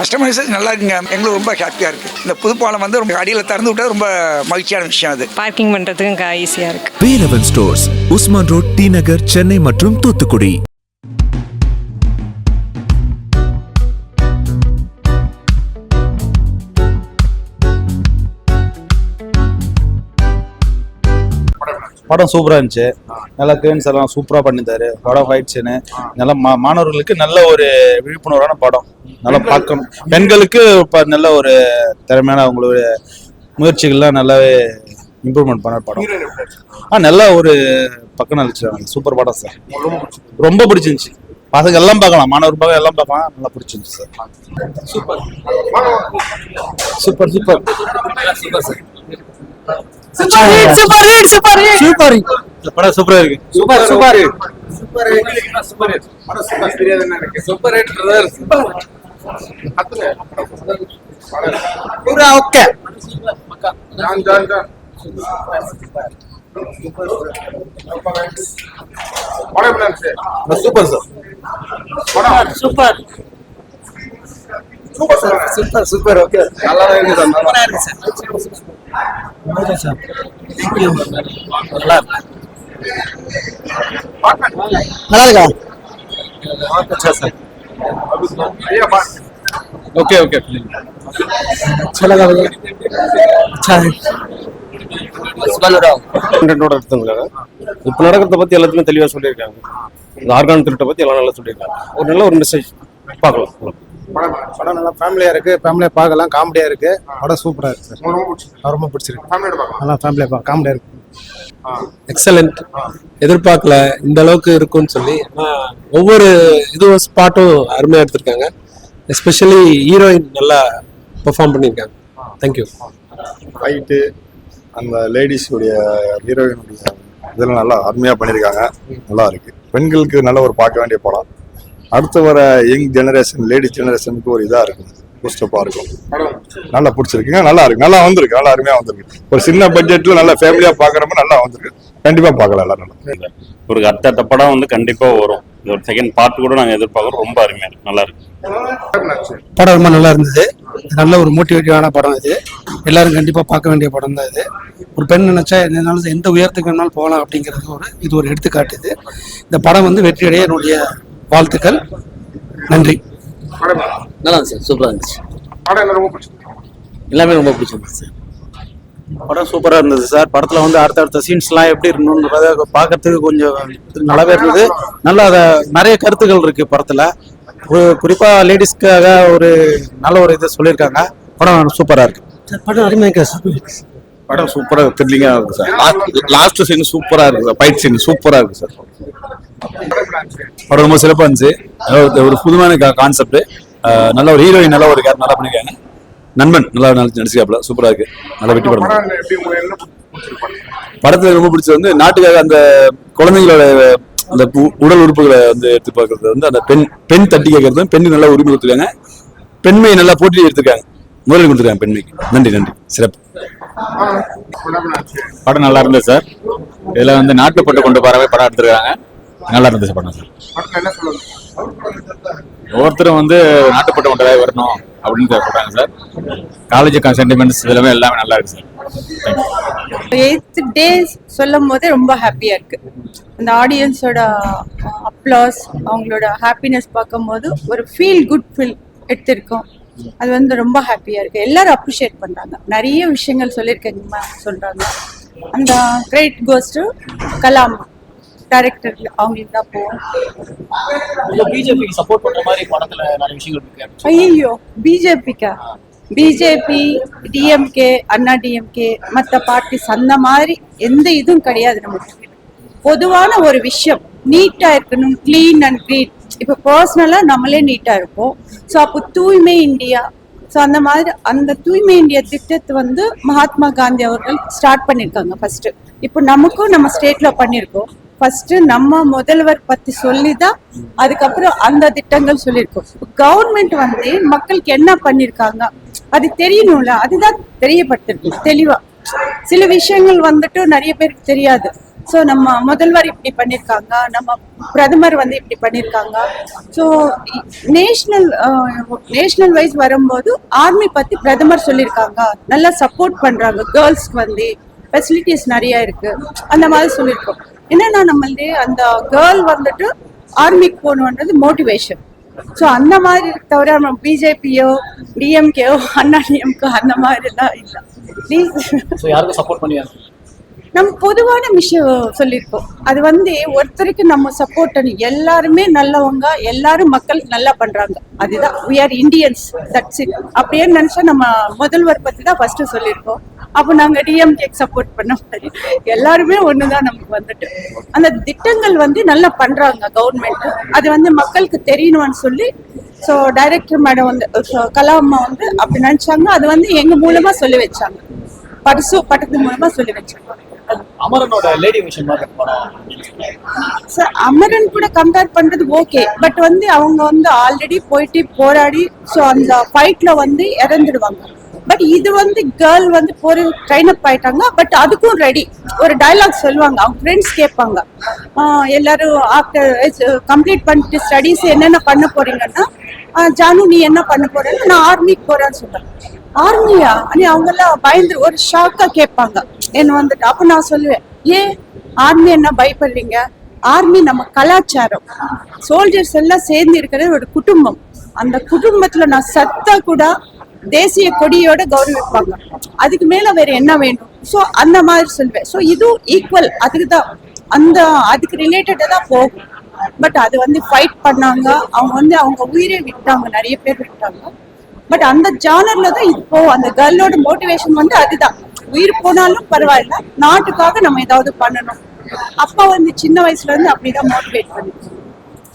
Customisation நல்லா இருக்குங்க. எங்களுக்கு ரொம்ப ஹாப்பியாக இருக்குது இந்த புதுப்பாலம் வந்து ரொம்ப அடியில் திறந்து விட்டது ரொம்ப மகிழ்ச்சியான விஷயம் அது. பார்க்கிங் பண்ணுறதுக்கும் ஈஸியாக இருக்குது Velavan stores Usman road T Nagar Chennai மற்றும் தூத்துக்குடி. படம் சூப்பராக இருந்துச்சு. நல்லா கேர்ன்ஸ் எல்லாம் சூப்பராக பண்ணியிருந்தாரு படம் ஃபைட் சீனு நல்லா மா மாணவர்களுக்கு நல்ல ஒரு விழிப்புணர்வான படம். நல்லா பார்க்கணும். பெண்களுக்கு இப்போ நல்ல ஒரு திறமையான அவங்களுடைய முயற்சிகள்லாம் நல்லாவே இம்ப்ரூவ்மெண்ட் பண்ண படம். ஆ நல்ல ஒரு பக்கம் நடிச்சிருக்காங்க சூப்பர் படம் சார். ரொம்ப பிடிச்சிருந்துச்சு. பசங்க எல்லாம் பார்க்கலாம். மாணவர் பக்கம் எல்லாம் பார்க்கலாம். நல்லா பிடிச்சிருந்துச்சு sir. Super. Super super. Super இந்த படம் சூப்பரா இருக்கு. Super super okay super sir super super super okay நல்லா இருக்கு. சார் நல்லா இருக்கு. சார் நல்லா நல்லா இருக்கா ओके ओके अच्छा लगा भैया अच्छा है கண்டென்ட்டோட எடுத்துருக்காங்க இப்போ நடக்கிறத பத்தி எல்லாத்தையுமே தெளிவா சொல்லியிருக்காங்க இந்த ஆர்கான் திருட்டை பத்தி எல்லாம் நல்லா சொல்லியிருக்காங்க ஒரு நல்ல ஒரு மெசேஜ் பார்க்கலாம் படம் நல்லா ஃபேமிலியா இருக்கு. ஃபேமிலியா பார்க்கலாம். காமெடியா இருக்கு. படம் சூப்பரா இருக்கு சார் ரொம்ப பிடிச்சிருக்கு. நல்லா ஃபேமிலியா காமெடியா இருக்கு. எக்ஸலண்ட் எதிர்பார்க்கல இந்த அளவுக்கு இருக்கும்னு சொல்லி. ஆனா ஒவ்வொரு இதுவும் ஸ்பாட்டும் அருமையா எடுத்திருக்காங்க. எஸ்பெஷலி ஹீரோயின் நல்லா பெர்ஃபார்ம் பண்ணியிருக்காங்க. தேங்க்யூ ஃபைட்டு அந்த லேடிஸுடைய ஹீரோயினுடைய இதெல்லாம் நல்லா அருமையாக பண்ணியிருக்காங்க. நல்லா இருக்கு. பெண்களுக்கு நல்ல ஒரு பார்க்க வேண்டிய படம். அடுத்து வர யங் ஜெனரேஷன் லேடிஸ் ஜெனரேஷனுக்கு ஒரு இதாக இருக்கும். பூஸ்டப்பாக இருக்கும். நல்லா பிடிச்சிருக்குங்க நல்லா இருக்கு. நல்லா வந்திருக்கு. நல்லா அருமையாக வந்திருக்கு. ஒரு சின்ன பட்ஜெட்டில் நல்லா ஃபேமிலியாக பார்க்குறப்ப நல்லா வந்திருக்கு. கண்டிப்பாக பார்க்கலாம் எல்லாரும். நல்லா ஒரு அடுத்தடுத்த படம் வந்து கண்டிப்பா வரும். இது ஒரு செகண்ட் பார்ட் கூட நாங்க எதிர்பார்க்கறோம். ரொம்ப அருமையா இருக்கு. நல்லா இருக்கு. படம் ரொம்ப நல்லா இருந்தது. நல்ல ஒரு மோட்டிவேட்டிவான படம் இது. எல்லாரும் கண்டிப்பாக பார்க்க வேண்டிய படம் தான் இது. ஒரு பெண் நினைச்சா என்னாலும் எந்த உயரத்துக்கு வேணாலும் போகலாம் அப்படிங்கிறது ஒரு இது ஒரு எடுத்துக்காட்டு இது. இந்த படம் வந்து வெற்றியடைய என்னுடைய வாழ்த்துக்கள். நன்றி. நல்லா சார் சூப்பராக இருந்துச்சு எல்லாமே ரொம்ப பிடிச்சிருந்துச்சு. சார் படம் சூப்பரா இருந்தது சார். படத்துல வந்து அடுத்தடுத்த சீன்ஸ்லாம் எப்படி இருக்கணும்ன்றத பார்க்கறதுக்கு கொஞ்சம் நல்லாவே இருந்தது. நல்லா அத நிறைய கருத்துக்கள் இருக்கு படத்துல. ஒரு- குறிப்பா லேடிஸ்க்காக ஒரு நல்ல ஒரு இது சொல்லியிருக்காங்க. படம் சூப்பரா இருக்கு. சார் படம் அருமையாக சார். படம் சூப்பராக த்ரில்லிங்காக இருக்கு சார். லாஸ்ட் சீன் சூப்பராக இருக்கு சார். ஃபைட் சீன் சூப்பராக இருக்கு சார். படம் ரொம்ப சிறப்பா இருந்துச்சு. ஒரு புதுமையான கான்செப்ட் நல்ல ஒரு ஹீரோயின் நல்ல ஒரு கேரக்டர் நல்லா பண்ணிருக்காங்க. நண்பன் நல்லா நடிச்சிருக்காப்ல சூப்பரா இருக்கு. நல்லா வெற்றி படம். படத்துல ரொம்ப பிடிச்சது வந்து நாட்டுக்காக அந்த குழந்தைங்களோட அந்த உடல் உறுப்புகளை வந்து எடுத்து பார்க்கறது வந்து அந்த பெண் பெண் தட்டி கேட்கறது பெண்ணுக்கு நல்லா உரிமை கொடுத்துருக்காங்க. பெண்மையை நல்லா போட்டி எடுத்திருக்காங்க. முதலில் கொடுத்துருக்காங்க பெண்மைக்கு. நன்றி நன்றி. சிறப்பு. படம் நல்லா இருந்தது சார். இதுல வந்து நாட்டுப்பட்டு கொண்டு போறவே படம் எடுத்திருக்காங்க. நல்லா இருந்துச்சு படம் சார். ஒவ்வொருத்தரும் வந்து நாட்டுப்பட்டு கொண்டதாக வரணும் அப்படின்னு சொல்றாங்க சார். காலேஜ் சென்டிமெண்ட்ஸ் எல்லாமே எல்லாமே நல்லா இருக்கு சார். எயித் டேஸ் சொல்லும் போதே ரொம்ப ஹாப்பியாக இருக்கு. அந்த ஆடியன்ஸோட அப்ளாஸ் அவங்களோட ஹாப்பினஸ் பார்க்கும்போது ஒரு ஃபீல் குட் ஃபீல் எடுத்திருக்கோம். அது வந்து ரொம்ப ஹாப்பியாக இருக்கு. எல்லாரும் அப்ரிஷியேட் பண்ணுறாங்க நிறைய விஷயங்கள் சொல்லியிருக்கேங்க சொல்கிறாங்க அந்த கிரேட் கோஸ்ட் கலாம். டைரக்டர் அவங்களுக்கு தான் போவோம். பிஜேபிக்கு சப்போர்ட் பண்ற மாதிரி படத்துல நிறைய விஷயங்கள் இருக்கு ஐயோ பிஜேபிக்கா பிஜேபி டிஎம்கே அண்ணா டிஎம்கே மற்ற பார்ட்டிஸ் அந்த மாதிரி எந்த இதுவும் கிடையாது நமக்கு. பொதுவான ஒரு விஷயம் நீட்டா இருக்கணும் க்ளீன் அண்ட் க்ளீன் இப்போ பர்சனலாக நம்மளே நீட்டா இருப்போம். ஸோ அப்போ தூய்மை இந்தியா ஸோ அந்த மாதிரி அந்த தூய்மை இந்தியா திட்டத்தை வந்து மகாத்மா காந்தி அவர்கள் ஸ்டார்ட் பண்ணியிருக்காங்க ஃபர்ஸ்ட் இப்போ நமக்கும் நம்ம ஸ்டேட்ல பண்ணியிருக்கோம் ஃபர்ஸ்ட் நம்ம முதல்வர் பத்தி சொல்லி தான் அதுக்கப்புறம் அந்த திட்டங்கள் சொல்லியிருக்கோம். கவர்மெண்ட் வந்து மக்களுக்கு என்ன பண்ணிருக்காங்க அது தெரியணும்ல. அதுதான் தெரியப்பட்டிருக்கு தெளிவா. சில விஷயங்கள் வந்துட்டு நிறைய பேருக்கு தெரியாது. ஸோ நம்ம முதல்வர் இப்படி பண்ணியிருக்காங்க. நம்ம பிரதமர் வந்து இப்படி பண்ணியிருக்காங்க. ஸோ நேஷ்னல் நேஷ்னல் வைஸ் வரும்போது ஆர்மி பற்றி பிரதமர் சொல்லியிருக்காங்க. நல்லா சப்போர்ட் பண்ணுறாங்க கேர்ள்ஸ்க்கு வந்து ஃபெசிலிட்டிஸ் நிறையா இருக்குது அந்த மாதிரி சொல்லியிருக்கோம். என்னன்னா நம்மளே அந்த கேர்ள் வந்துட்டு ஆர்மிக்கு போகணுன்றது மோட்டிவேஷன் ஸோ அந்த மாதிரி தவிர நம்ம பிஜேபியோ டிஎம்கேயோ அண்ணா டிஎம்கோ அந்த மாதிரிலாம் இல்லை. ப்ளீஸ் யாருக்கும் சப்போர்ட் பண்ணி நம்ம பொதுவான விஷயம் சொல்லியிருக்கோம். அது வந்து ஒருத்தருக்கு நம்ம சப்போர்ட் பண்ணி எல்லாருமே நல்லவங்க எல்லாரும் மக்கள் நல்லா பண்றாங்க. அதுதான். We are Indians that's it அப்படியே நினைச்சா நம்ம முதல்வர் பத்தி தான் ஃபர்ஸ்ட் சொல்லியிருக்கோம். அப்போ நாங்க டிஎம்கே சப்போர்ட் பண்ண மாதிரி. எல்லாருமே ஒண்ணுதான் நமக்கு வந்துட்டு. அந்த திட்டங்கள் வந்து நல்லா பண்றாங்க கவர்மெண்ட் அது வந்து மக்களுக்கு தெரியணும்னு சொல்லி ஸோ டைரக்டர் மேடம் வந்து so கலாம்மா வந்து அப்படி நினைச்சாங்க. அது வந்து எங்க மூலமா சொல்லி வச்சாங்க. பரிசு பட்டத்து மூலமா சொல்லி வச்சாங்க. அமரனோட லேடி விஷயம் பார்க்க படம் சார் அமரன் கூட கம்பேர் பண்றது ஓகே பட் வந்து அவங்க வந்து ஆல்ரெடி போயிட்டு போராடி ஸோ அந்த ஃபைட்ல வந்து இறந்துடுவாங்க. பட் இது வந்து கேர்ள் வந்து போற ட்ரைன் அப் ஆயிட்டாங்க பட் அதுக்கும் ரெடி ஒரு டைலாக் சொல்லுவாங்க அவங்க ஃப்ரெண்ட்ஸ் கேட்பாங்க. எல்லாரும் ஆஃப்டர் கம்ப்ளீட் பண்ணிட்டு ஸ்டடீஸ் என்னென்ன பண்ண போறீங்கன்னா ஜானு நீ என்ன பண்ண போறேன்னு நான் ஆர்மிக்கு போறேன்னு சொல்றேன். ஆர்மியா? நீ அவங்க எல்லாம் பயந்து ஒரு ஷாக்கா கேட்பாங்க. என்ன வந்துட்டு. அப்ப நான் சொல்லுவேன் ஏன் ஆர்மி என்ன பயப்படுறீங்க? ஆர்மி நம்ம கலாச்சாரம். சோல்ஜர்ஸ் எல்லாம் சேர்ந்து இருக்கிறது ஒரு குடும்பம். அந்த குடும்பத்துல நான் சத்தா கூட தேசிய கொடியோட கௌரவிப்பாங்க. அதுக்கு மேல வேற என்ன வேணும்? சோ அந்த மாதிரி சொல்லுவேன். சோ இதுவும் ஈக்குவல் அதுக்கு தான் அந்த அதுக்கு ரிலேட்டடா தான் போகும். பட் அது வந்து ஃபைட் பண்ணாங்க. அவங்க வந்து அவங்க உயிரை விட்டாங்க. நிறைய பேர் விட்டாங்க. பட் அந்த ஜானர்ல தான் இப்போ அந்த கேர்ளோட மோட்டிவேஷன் வந்து அதுதான். உயிர் போனாலும் பரவாயில்ல நாட்டுக்காக நம்ம ஏதாவது பண்ணணும். அப்பா வந்து சின்ன வயசுல இருந்து அப்படிதான் மோட்டிவேட் பண்ணிருக்கோம்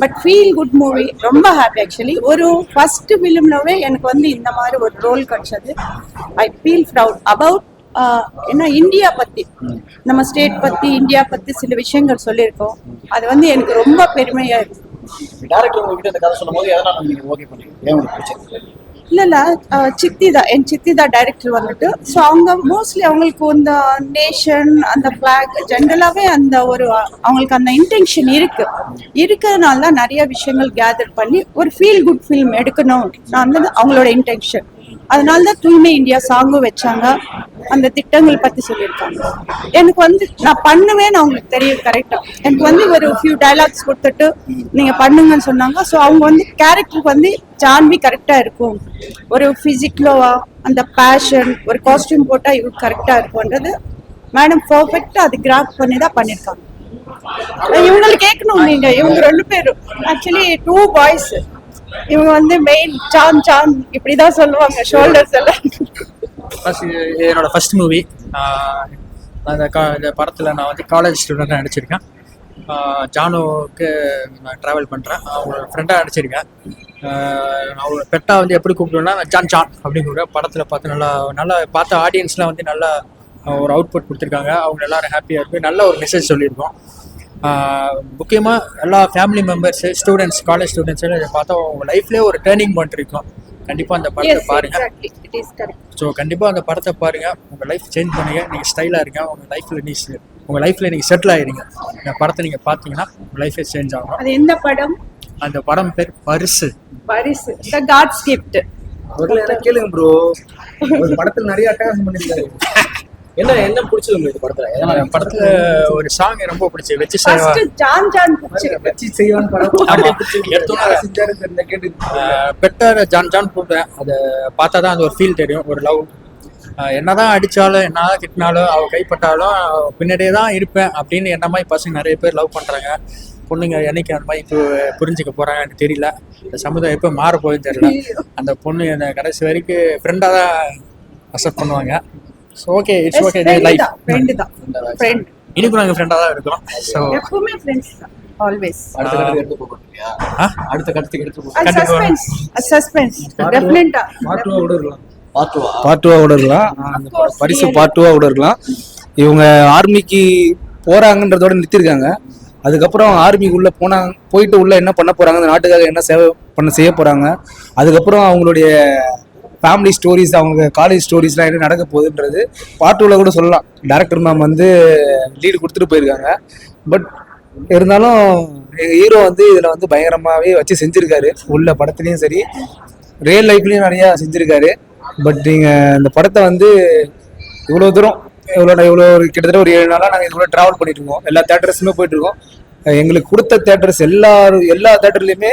பட் ஃபீல் குட் மூவி ரொம்ப ஹாப்பி ஆக்சுவலி ஒரு ஃபர்ஸ்ட் ஃபிலிம்லவே எனக்கு வந்து இந்த மாதிரி ஒரு ரோல் கிடைச்சது. ஐ ஃபீல் ப்ரவுட் அபவுட் என்ன இந்தியா பத்தி. நம்ம ஸ்டேட் பத்தி இந்தியா பத்தி சில விஷயங்கள் சொல்லியிருக்கோம். அது வந்து எனக்கு ரொம்ப பெருமையா இருக்கு. டேரக்டர் உங்ககிட்ட இந்த கதை சொல்லும் போது எதனால நீங்க ஓகே பண்ணீங்க? ஏன் உங்களுக்கு பிடிச்சிருக்கு? இல்ல இல்ல சித்தி தான் என் சித்தி தான் டைரக்டர் வந்துட்டு. ஸோ அவங்க மோஸ்ட்லி அவங்களுக்கு இந்த நேஷன் அந்த ஃபிளாக் ஜென்ரலாகவே அந்த ஒரு அவங்களுக்கு அந்த இன்டென்ஷன் இருக்கு. இருக்கிறதுனால தான் நிறைய விஷயங்கள் கேதர் பண்ணி ஒரு ஃபீல் குட் ஃபிலிம் எடுக்கணும். நான் வந்து அவங்களோட இன்டென்ஷன் அதனால தான் தூய்மை இந்தியா சாங்கும் வச்சாங்க. அந்த திட்டங்கள் பத்தி சொல்லியிருக்காங்க. எனக்கு வந்து நான் பண்ணுவேன்னு அவங்களுக்கு தெரியும் கரெக்டா எனக்கு வந்து ஒரு ஃபியூ டைலாக்ஸ் கொடுத்துட்டு நீங்க பண்ணுங்கன்னு சொன்னாங்க. ஸோ அவங்க வந்து கேரக்டருக்கு வந்து ஜான்வி கரெக்டா இருக்கும். ஒரு பிசிக்லோவா அந்த பேஷன் ஒரு காஸ்டியூம் போட்டா இவங்க கரெக்டா இருக்கும்ன்றது மேடம் பர்ஃபெக்டா அது கிராப் பண்ணி தான் பண்ணிருக்காங்க இவங்களை கேட்கணும் நீங்க இவங்க ரெண்டு பேரும். ஆக்சுவலி டூ பாய்ஸ் இவங்க வந்து மெயின் சான் சான் இப்படிதான் சொல்லுவாங்க ஷோல்டர்ஸ் எல்லாம். ஃபர்ஸ்ட் என்னோட ஃபர்ஸ்ட் மூவி அந்த கா இந்த படத்தில் நான் வந்து காலேஜ் ஸ்டூடெண்ட்டாக நடிச்சிருக்கேன். ஜானுக்கு நான் ட்ராவல் பண்ணுறேன் அவங்களோட ஃப்ரெண்டாக நடிச்சிருக்கேன். ஆஹ் அவங்க பெட்டாக வந்து எப்படி கூப்பிடுவேன்னா ஜான் ஜான் அப்படின்னு கூப்பிடுவேன் படத்தில் பார்த்து நல்லா நல்லா பார்த்த ஆடியன்ஸ்லாம் வந்து நல்லா ஒரு அவுட்புட் கொடுத்துருக்காங்க. அவங்க எல்லாரும் ஹாப்பியாக இருக்கு. நல்ல ஒரு மெசேஜ் சொல்லியிருக்கோம். முக்கியமாக எல்லா family members students college students எல்லாம் இதை பார்த்தா அவங்க லைஃப்லேயே ஒரு டேர்னிங் பாயிண்ட் இருக்கும். கண்டிப்பாக அந்த படத்தை பாருங்கள் exactly it is correct so கண்டிப்பாக அந்த படத்தை பாருங்க. உங்கள் லைஃப் சேஞ்ச் பண்ணுங்க. நீங்கள் ஸ்டைலாக இருங்க. உங்கள் லைஃப்பில் நீ உங்கள் லைஃப்பில் நீங்கள் செட்டில் ஆயிருங்க. இந்த படத்தை நீங்கள் பார்த்தீங்கன்னா உங்கள் லைஃபே சேஞ்ச் ஆகும். அது எந்த படம்? அந்த படம் பேர் பரிசு. பரிசு. த காட்ஸ் கிஃப்ட் கேளுங்க ப்ரோ ஒரு படத்துல நிறைய அட்டகாசம் பண்ணிருக்காரு. என்ன என்ன பிடிச்சது உங்களுக்கு படத்துல? படத்தில் ஒரு சாங் ரொம்ப பிடிச்சி வச்சு சேவா ஃபர்ஸ்ட் ஜான் ஜான் வச்சு செய்வான் படம். கேட்டு பெட்டர் ஜான் ஜான் கூப்பிட்டேன் அதை பார்த்தா தான் அந்த ஒரு ஃபீல் தெரியும் ஒரு லவ் என்னதான் அடித்தாலும் என்னதான் திட்டினாலும் அவள் கைப்பட்டாலும் பின்னாடியே தான் இருப்பேன் அப்படின்னு என்ன மாதிரி பசங்க நிறைய பேர் லவ் பண்ணுறாங்க பொண்ணுங்க என்னைக்கு அந்த மாதிரி இப்போ புரிஞ்சுக்க போகிறாங்கன்னு தெரியல. இந்த சமுதாயம் எப்போ மாற போகுதுன்னு தெரியல அந்த பொண்ணு என்னை கடைசி வரைக்கும் ஃப்ரெண்டாக தான் அக்செப்ட் பண்ணுவாங்க. ஓகே இட்ஸ் ஓகே லைஃப் தான் ஃப்ரெண்ட் தான் ஃப்ரெண்ட் இனிக்கும் நாங்கள் ஃப்ரெண்டாக தான் இருக்கோம். ஸோ எப்பவுமே ஃப்ரெண்ட்ஸ் தான் ஆல்வேஸ் அடுத்த கட்டத்துக்கு எடுத்து போகிறீங்க ஆ? அடுத்த கட்டத்துக்கு எடுத்து கண்டிப்பா. சஸ்பென்ஸ் சஸ்பென்ஸ் டெஃபினட்டா கூட இருக்கலாம் பார்ட் டூவாக கூட இருக்கலாம் course, பரிசு. பார்ட் டூவாக கூட இருக்கலாம் இவங்க ஆர்மிக்கு போறாங்கன்றதோட நிறுத்திருக்காங்க. அதுக்கப்புறம் ஆர்மிக்கு உள்ள போனாங்க போயிட்டு உள்ள என்ன பண்ண போறாங்க அந்த நாட்டுக்காக என்ன சேவை பண்ண செய்ய போறாங்க. அதுக்கப்புறம் அவங்களுடைய ஃபேமிலி ஸ்டோரிஸ் அவங்க காலேஜ் ஸ்டோரிஸ்லாம் என்ன நடக்க போகுதுன்றது பார்ட் டூவில் கூட சொல்லலாம். டேரக்டர் மேம் வந்து லீடு கொடுத்துட்டு போயிருக்காங்க. பட் இருந்தாலும் எங்கள் ஹீரோ வந்து இதில் வந்து பயங்கரமாகவே வச்சு செஞ்சுருக்காரு. உள்ள படத்துலேயும் சரி ரியல் லைஃப்லேயும் நிறையா செஞ்சுருக்காரு. பட் நீங்கள் இந்த படத்தை வந்து இவ்வளோ தூரம் இவ்வளோ இவ்வளோ ஒரு கிட்டத்தட்ட ஒரு ஏழு நாளாக நாங்கள் இவ்வளோ ட்ராவல் பண்ணிட்டு இருக்கோம். எல்லா தேட்டர்ஸுமே போயிட்டு இருக்கோம். எங்களுக்கு கொடுத்த தேட்டர்ஸ் எல்லா எல்லா தேட்டர்லையுமே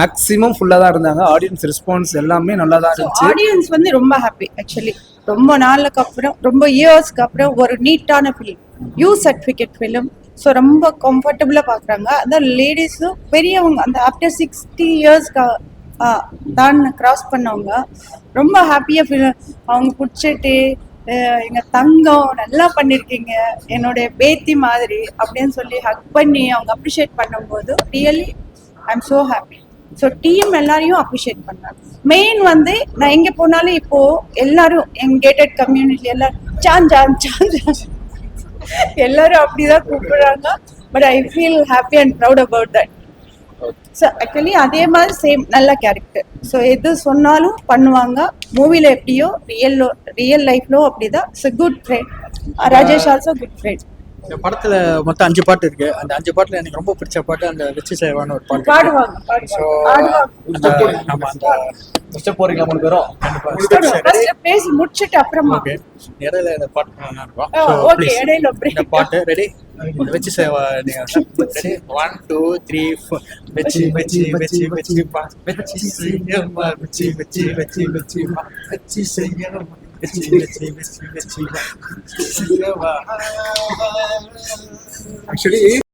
மேக்ஸிமம் ஃபுல்லாக தான் இருந்தாங்க. ஆடியன்ஸ் ரெஸ்பான்ஸ் எல்லாமே நல்லா தான் இருந்துச்சு. ஆடியன்ஸ் வந்து ரொம்ப ஹாப்பி ஆக்சுவலி ரொம்ப நாளுக்கு அப்புறம் ரொம்ப இயர்ஸ்க்கு அப்புறம் ஒரு நீட்டான film U certificate film so ரொம்ப கம்ஃபர்டபுளாக பார்க்குறாங்க. அதான் லேடிஸும் பெரியவங்க அந்த ஆஃப்டர் சிக்ஸ்டி இயர்ஸ்க்கு தான் கிராஸ் பண்ணவங்க ரொம்ப ஹாப்பியாக ஃபீல் அவங்க பிடிச்சிட்டு எங்கள் தங்கம் நல்லா பண்ணியிருக்கீங்க என்னுடைய பேத்தி மாதிரி அப்படின்னு சொல்லி ஹக் பண்ணி அவங்க அப்ரிஷியேட் பண்ணும்போது really I am so happy so team எல்லாரையும் அப்ரிஷியேட் பண்ணாங்க மெயின் வந்து நான் எங்கே போனாலும் இப்போ எல்லாரும் எங்க கேட்டட் கம்யூனிட்டி எல்லாரும் சான் சான் சான் சான் எல்லாரும் அப்படிதான் கூப்பிடுறாங்க. But I feel happy and proud about that so actually அதே மாதிரி சேம் நல்ல கேரக்டர் ஸோ எது சொன்னாலும் பண்ணுவாங்க. மூவில எப்படியோ ரியல் ரியல் லைஃப்லோ அப்படிதான். It's good friend Rajesh also good friend இந்த படத்துல மொத்தம் அஞ்சு பாட்டு இருக்கு அந்த அஞ்சு பாட்டுல எனக்கு ரொம்ப பிடிச்ச பாட்டு அந்த வெச்சு சேவான ஒரு பாட்டு பாடுவாங்க பாடுவாங்க ஆடுவாங்க அந்த- நம்ம அந்த ஃபஸ்ட்டு போகிறீங்களா மூணு பேரும் பேசி முடிச்சிட்டு அப்புறமா ஓகே இடையில இந்த பாட்டு இருக்கும் இடையில. இந்த பாட்டு ரெடி வச்சு சேவா ரெடி ஒன் டூ த்ரீ வச்சு வச்சு வச்சு வச்சு பா வச்சு செய்யமா வச்சு வச்சு வச்சு வச்சு வச்சு செய்யமா வச்சு வச்சு வச்சு வச்சு பா வச்சு செய்யமா ஆக்சுவலி